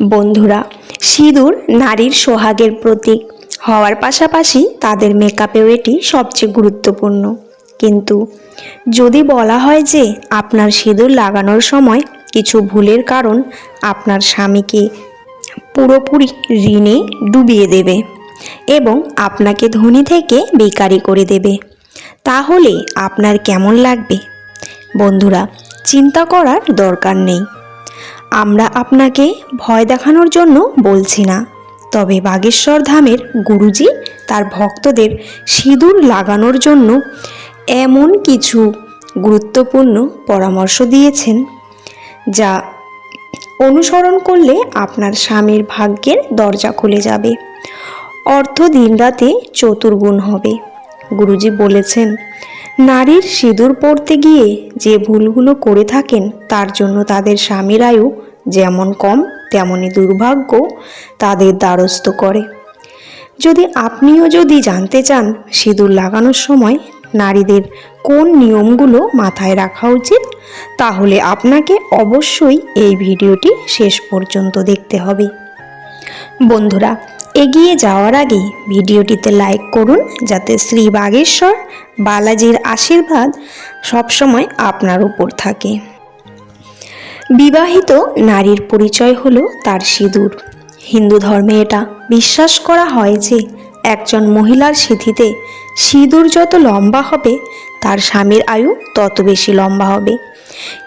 বন্ধুরা, সিঁদুর নারীর সোহাগের প্রতীক। হওয়ার পাশাপাশি তাদের মেকআপেও এটি সবচেয়ে গুরুত্বপূর্ণ। কিন্তু যদি বলা হয় যে আপনার সিঁদুর লাগানোর সময় কিছু ভুলের কারণ আপনার স্বামীকে পুরোপুরি ঋণে ডুবিয়ে দেবে এবং আপনাকে ধনী থেকে বেকারি করে দেবে, তাহলে আপনার কেমন লাগবে? বন্ধুরা, চিন্তা করার দরকার নেই। আমরা আপনাকে ভয় দেখানোর জন্য বলছি না। তবে বাগেশ্বর ধামের গুরুজি, তার ভক্তদের সিঁদুর লাগানোর জন্য এমন কিছু গুরুত্বপূর্ণ পরামর্শ দিয়েছেন, যা অনুসরণ করলে আপনার স্বামীর ভাগ্যের দরজা খুলে যাবে। অর্থ দিন রাতে চতুর্গুণ হবে। গুরুজি বলেছেন নারীর সিঁদুর পড়তে গিয়ে যে ভুলগুলো করে থাকেন, তার জন্য তাদের স্বামীর আয়ু যেমন কম তেমনই দুর্ভাগ্য তাদের দ্বারস্থ করে। যদি আপনিও যদি জানতে চান সিঁদুর লাগানোর সময় নারীদের কোন নিয়মগুলো মাথায় রাখা উচিত, তাহলে আপনাকে অবশ্যই এই ভিডিওটি শেষ পর্যন্ত দেখতে হবে। বন্ধুরা, এগিয়ে যাওয়ার আগে ভিডিওটিতে লাইক করুন, যাতে শ্রী বাগেশ্বর বালাজির আশীর্বাদ সবসময় আপনার উপর থাকে। বিবাহিত নারীর পরিচয় হলো তার সিঁদুর। হিন্দু ধর্মে এটা বিশ্বাস করা হয় যে একজন মহিলার সিঁথিতে সিঁদুর যত লম্বা হবে, তার স্বামীর আয়ু তত বেশি লম্বা হবে।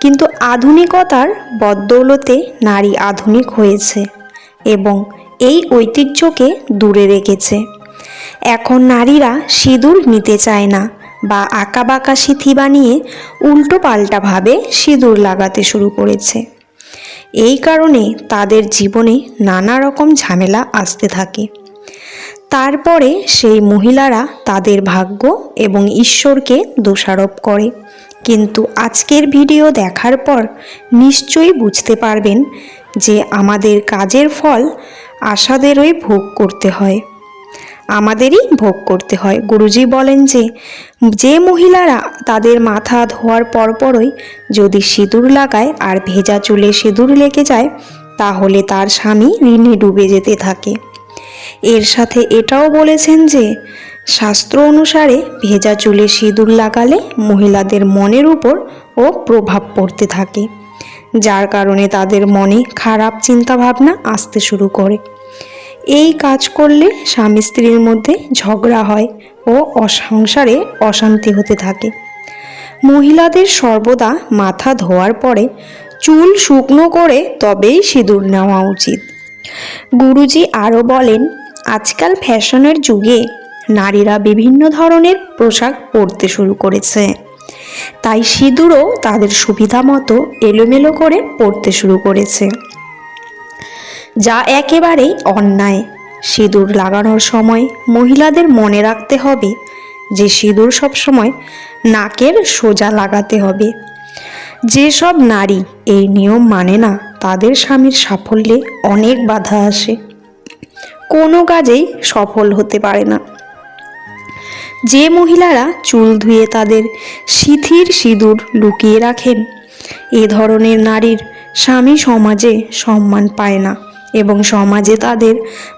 কিন্তু আধুনিকতার বদৌলতে নারী আধুনিক হয়েছে এবং এই ঐতিহ্যকে দূরে রেখেছে। এখন নারীরা সিঁদুর নিতে চায় না। বা আঁকা বাঁকা সিথি বানিয়ে উল্টো পাল্টাভাবে সিঁদুর লাগাতে শুরু করেছে। এই কারণে তাদের জীবনে নানা রকম ঝামেলা আসতে থাকে। তারপরে সেই মহিলারা তাদের ভাগ্য এবং ঈশ্বরকে দোষারোপ করে। কিন্তু আজকের ভিডিও দেখার পর নিশ্চয়ই বুঝতে পারবেন যে আমাদের কাজের ফল আশাদেরই ভোগ করতে হয়। আমাদেরই ভোগ করতে হয়। গুরুজি বলেন যে যে মহিলারা তাদের মাথা ধোয়ার পরপরই যদি সিঁদুর লাগায় আর ভেজা চুলে সিঁদুর লেগে যায়, তাহলে তার স্বামী ঋণে ডুবে যেতে থাকে। এর সাথে এটাও বলেছেন যে, শাস্ত্র অনুসারে ভেজা চুলে সিঁদুর লাগালে মহিলাদের মনের উপর ও প্রভাব পড়তে থাকে, যার কারণে তাদের মনে খারাপ চিন্তাভাবনা আসতে শুরু করে। এই কাজ করলে স্বামী স্ত্রীর মধ্যে ঝগড়া হয় ও সংসারে অশান্তি হতে থাকে। মহিলাদের সর্বদা মাথা ধোয়ার পরে চুল শুকনো করে তবেই সিঁদুর নেওয়া উচিত। গুরুজি আরও বলেন, আজকাল ফ্যাশনের যুগে নারীরা বিভিন্ন ধরনের পোশাক পরতে শুরু করেছে। তাই সিঁদুরও তাদের সুবিধা মতো এলোমেলো করে পরতে শুরু করেছে। যা একেবারেই অন্যায়। সিঁদুর লাগানোর সময় মহিলাদের মনে রাখতে হবে যে সিঁদুর সবসময় নাকের সোজা লাগাতে হবে। যেসব নারী এই নিয়ম মানে না, তাদের স্বামীর সাফল্যে অনেক বাধা আসে। কোনো কাজেই সফল হতে পারে না। যে মহিলারা চুল ধুয়ে তাদের সিথির সিঁদুর লুকিয়ে রাখেন, এ ধরনের নারীর স্বামী সমাজে সম্মান পায় না। এবং সমাজে তাদের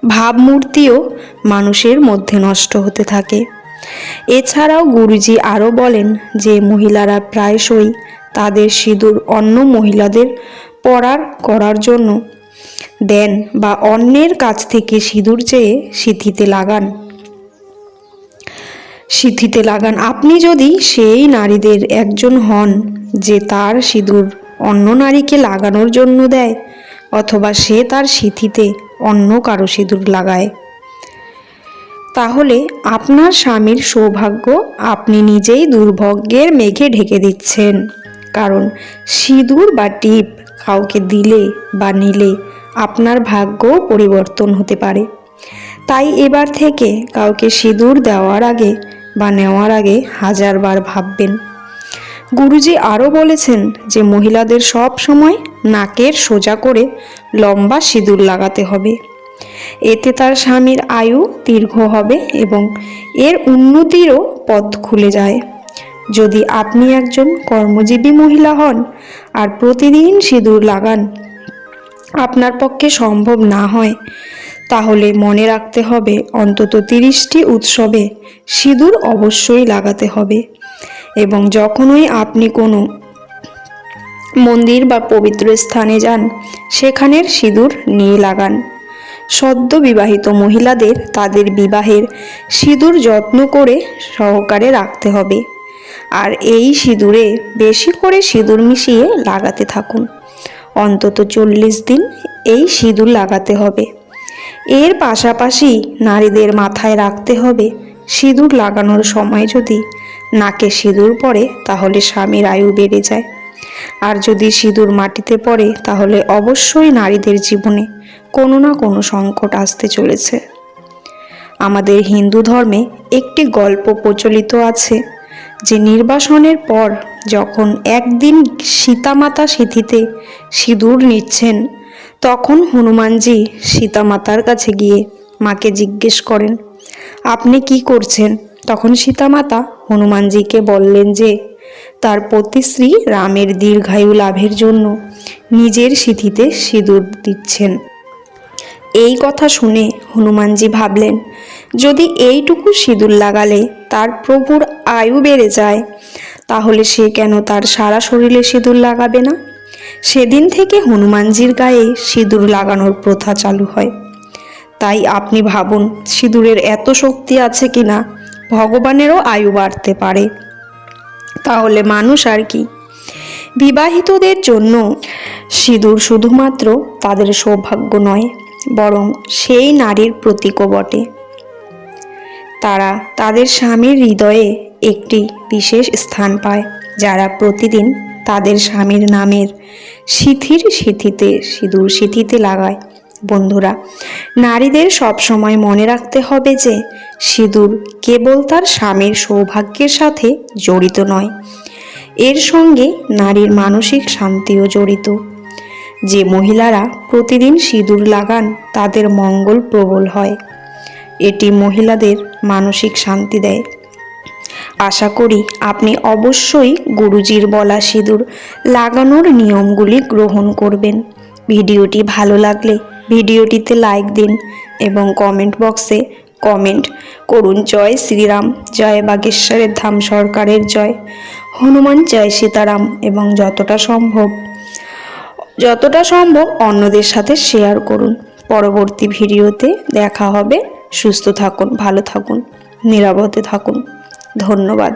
ভাবমূর্তিও মানুষের মধ্যে নষ্ট হতে থাকে। এছাড়াও গুরুজি আরও বলেন যে, মহিলারা প্রায়শই তাদের সিঁদুর অন্য মহিলাদের পরার করার জন্য দেন বা অন্যের কাছ থেকে সিঁদুর চেয়ে সিথিতে লাগান। সিথিতে লাগান। আপনি যদি সেই নারীদের একজন হন যে তার সিঁদুর অন্য নারীকে লাগানোর জন্য দেয় অথবা সে তার সিথিতে অন্য কারও সিঁদুর লাগায়। তাহলে আপনার স্বামীর সৌভাগ্য আপনি নিজেই দুর্ভাগ্যের মেঘে ঢেকে দিচ্ছেন। কারণ সিঁদুর বা টিপ কাউকে দিলে বা নিলে আপনার ভাগ্যও পরিবর্তন হতে পারে। তাই এবার থেকে কাউকে সিঁদুর দেওয়ার আগে বা নেওয়ার আগে হাজারবার ভাববেন। গুরুজি আরও বলেছেন যে মহিলাদের সব সময় নাকের সোজা করে লম্বা সিঁদুর লাগাতে হবে। এতে তার স্বামীর আয়ু দীর্ঘ হবে এবং এর উন্নতিরও পথ খুলে যায়। যদি আপনি একজন কর্মজীবী মহিলা হন আর প্রতিদিন সিঁদুর লাগান, আপনার পক্ষে সম্ভব না হয়। তাহলে মনে রাখতে হবে অন্তত তিরিশটি উৎসবে সিঁদুর অবশ্যই লাগাতে হবে। এবং যখনই আপনি কোনো মন্দির বা পবিত্র স্থানে যান, সেখানের সিঁদুর নিয়ে লাগান। সদ্য বিবাহিত মহিলাদের তাদের বিবাহের সিঁদুর যত্ন করে সহকারে রাখতে হবে। আর এই সিঁদুরে বেশি করে সিঁদুর মিশিয়ে লাগাতে থাকুন। অন্তত চল্লিশ দিন এই সিঁদুর লাগাতে হবে। এর পাশাপাশি নারীদের মাথায় রাখতে হবে, সিঁদুর লাগানোর সময় যদি নাকে সিঁদুর পড়ে, তাহলে স্বামীর আয়ু বেড়ে যায়। আর যদি সিঁদুর মাটিতে পড়ে, তাহলে অবশ্যই নারীদের জীবনে কোনো না কোনো সংকট আসতে চলেছে। আমাদের হিন্দু ধর্মে একটি গল্প প্রচলিত আছে যে নির্বাসনের পর যখন একদিন সীতামাতা সিথিতে সিঁদুর নিচ্ছেন, তখন হনুমানজি সীতামাতার কাছে গিয়ে মাকে জিজ্ঞেস করেন, আপনি কি করছেন? তখন সীতামাতা হনুমানজিকে বললেন যে, তার পতিশ্রী রামের দীর্ঘায়ু লাভের জন্য নিজের সিথিতে সিঁদুর দিচ্ছেন। এই কথা শুনে হনুমানজি ভাবলেন, যদি এইটুকু সিঁদুর লাগালে তার প্রভুর আয়ু বেড়ে যায়, তাহলে সে কেন তার সারা শরীরে সিঁদুর লাগাবে না? সেদিন থেকে হনুমানজির গায়ে সিঁদুর লাগানোর প্রথা চালু হয়। তাই আপনি ভাবুন, সিঁদুরের এত শক্তি আছে কিনা? ভগবানেরও আয়ু বাড়তে পারে। তাহলে মানুষ আর কি? বিবাহিতদের জন্য সিঁদুর শুধুমাত্র তাদের সৌভাগ্য নয়, বরং সেই নারীর প্রতীকও বটে। তারা তাদের স্বামীর হৃদয়ে একটি বিশেষ স্থান পায়, যারা প্রতিদিন তাদের স্বামীর নামের সিথির সিথিতে, সিঁদুর সিথিতে লাগায়। বন্ধুরা, নারীদের সবসময় মনে রাখতে হবে যে, সিঁদুর কেবল তার স্বামীর সৌভাগ্যের সাথে জড়িত নয়। এর সঙ্গে নারীর মানসিক শান্তিও জড়িত। যে মহিলারা প্রতিদিন সিঁদুর লাগান, তাদের মঙ্গল প্রবল হয়। এটি মহিলাদের মানসিক শান্তি দেয়। আশা করি আপনি অবশ্যই গুরুজির বলা সিঁদুর লাগানোর নিয়মগুলি গ্রহণ করবেন। ভিডিওটি ভালো লাগলে ভিডিওটিতে লাইক দিন এবং কমেন্ট বক্সে কমেন্ট করুন। জয় শ্রীরাম, জয় বাগেশ্বরের ধাম সরকারের জয়। হনুমান, জয় সীতারাম এবং যতটা সম্ভব যতটা সম্ভব অন্যদের সাথে শেয়ার করুন। পরবর্তী ভিডিওতে দেখা হবে। সুস্থ থাকুন, ভালো থাকুন, নিরাপদে থাকুন। ধন্যবাদ।